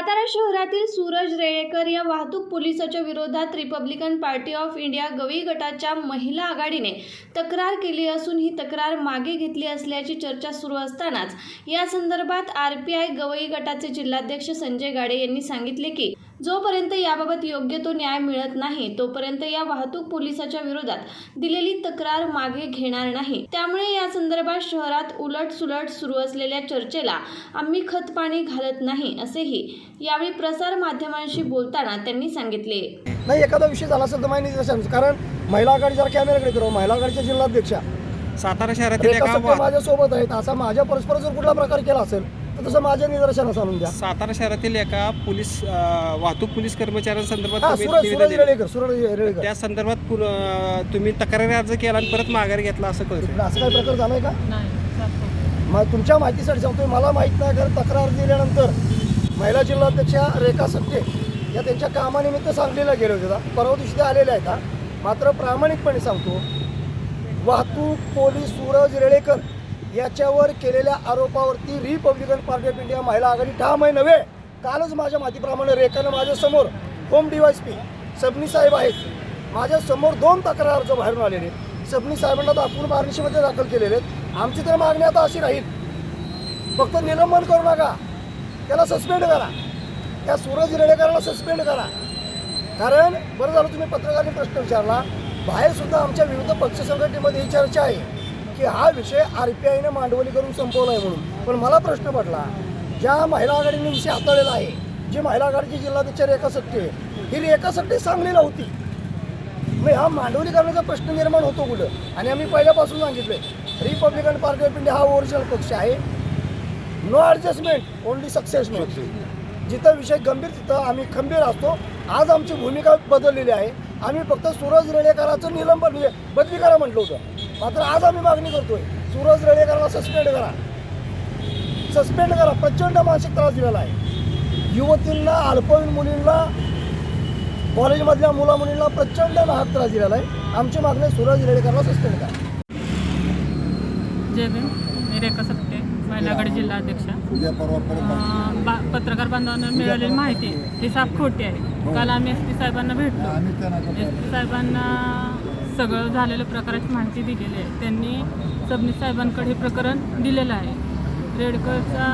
सातारा शहरातील सूरज रेळेकर या वाहतूक पोलिसाच्या विरोधात Republican party of India Gavai गटाच्या महिला आघाडीने तक्रार केली असून ही तक्रार मागे घेतली असल्याची चर्चा सुरू असतानाच या संदर्भात आर पी आय गवई गटाचे जिल्हाध्यक्ष संजय गाडे यांनी सांगितले की जोपर्यंत याबाबत योग्य तो न्याय मिळत नाही तोपर्यंत या वाहतूक पोलिसाच्या विरोधात दिलेली तक्रार मागे घेणार नाही. त्यामुळे या संदर्भात शहरात उलट सुलट सुरू असलेल्या चर्चेला आम्ही खतपाणी घालत नाही असेही यावेळी प्रसार माध्यमांशी बोलताना त्यांनी सांगितले. नाही एखादा विषय झाला असेल तर माहिती कारण महिला आघाडी जर कॅमेराकडे करू. महिला आघाडीच्या जिल्हाध्यक्षा. सातारा शहरातील रेखा एका सत्ते वा- माझ्या सोबत आहेत असा माझ्या परस्पर जर कुठला प्रकार केला असेल तर तसं माझ्या निदर्शनास आणून द्या सातारा शहरातील एका पोलीस अं, वाहतूक पोलीस कर्मचाऱ्यांसंदर्भात हा तुम्ही सूरज निवेदन सूरज दिले. रेळेकर सूरज रेळेकर त्या संदर्भात अं, तुम्ही तक्रारी अर्ज केला आणि परत माघारी घेतला असं कळतं असं काही प्रकार झालाय का मग तुमच्या माहितीसाठी सांगतोय मला माहीत नाही कारण तक्रार दिल्यानंतर महिला जिल्हाध्यक्षा रेखा सत्ते या त्यांच्या कामानिमित्त सांगलीला गेले होते आता. परवा दिवशी ते आलेले आहेत हा. मात्र प्रामाणिकपणे सांगतो वाहतूक पोलीस सूरज रेळेकर याच्यावर केलेल्या आरोपावरती रिपब्लिकन पार्टी ऑफ इंडिया महिला आघाडी ठाम नव्हे. कालच माझ्या माहितीप्रमाणे रेखानं माझ्यासमोर होम डिवाइस पी सबनी साहेब आहेत. माझ्यासमोर दोन तक्रार अर्ज बाहेरून आलेले सबनी साहेबांना दाखवून बार्निशीमध्ये दाखल केलेले आहेत. आमची तर मागणी आता अशी राहील. फक्त निलंबन करू नका. त्याला सस्पेंड करा. त्या सूरज रेडेकरांना सस्पेंड करा. कारण बरं झालं तुम्ही पत्रकारांनी प्रश्न विचारला. बाहेरसुद्धा आमच्या विविध पक्ष संघटनेमध्ये ही चर्चा आहे. की हा विषय आर पी आयनं मांडवली करून संपवला आहे म्हणून. पण मला प्रश्न पडला ज्या महिला आघाडीने विषय हाताळलेला आहे जी महिला आघाडीची जिल्हाध्यक्ष रेखा सट्टे ही रेखा सट्टे सांगलीला होती. मग हा मांडवली करण्याचा प्रश्न निर्माण होतो कुठं? आणि आम्ही पहिल्यापासून सांगितलं रिपब्लिकन पार्टी ऑफ इंडिया हा ओरिजिनल पक्ष आहे. नो ॲडजस्टमेंट ओनली सक्सेसमेंट जिथं विषय गंभीर तिथं आम्ही खंबीर असतो. आज आमची भूमिका बदललेली आहे. आम्ही फक्त सूरज रेडेकराचं निलंबन म्हणजे बदली करा म्हटलं होतं. मात्र आज आम्ही मागणी करतोय. सूरज रेडेकराला सस्पेंड करा. सस्पेंड करा. प्रचंड मानसिक त्रास दिलेला आहे. युवतींना अल्पवयीन मुलींना कॉलेजमधल्या मुला मुलींना प्रचंड नाहक त्रास दिलेला आहे. आमची मागणी सूरज रेडेकरला सस्पेंड करा. जय भीम. मी रेखा सप्ते महिला आघाडी जिल्हा अध्यक्ष. पत्रकार बांधवांना मिळालेली माहिती. ही साफ खोटी आहे. काल आम्ही एस पी साहेबांना भेटलो. एस पी साहेबांना सगळं झालेल्या प्रकाराची माहिती दिलेली आहे. त्यांनी सबनीस साहेबांकडे हे प्रकरण दिलेलं आहे. रेडकरचा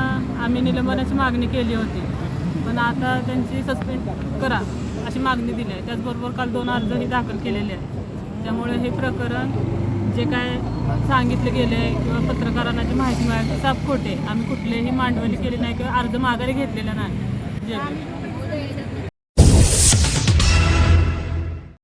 आम्ही निलंबनाची मागणी केली होती. पण आता त्यांची सस्पेंड करा अशी मागणी दिली आहे. त्याचबरोबर काल दोन अर्जही दाखल केलेले आहेत. त्यामुळे हे प्रकरण जे काय सांगितले गेले किंवा पत्रकारांना जी माहिती मिळाली ती खोटे आम्ही कुठलेही मांडवली केली नाही किंवा अर्ज माघारी घेतलेला नाही. जे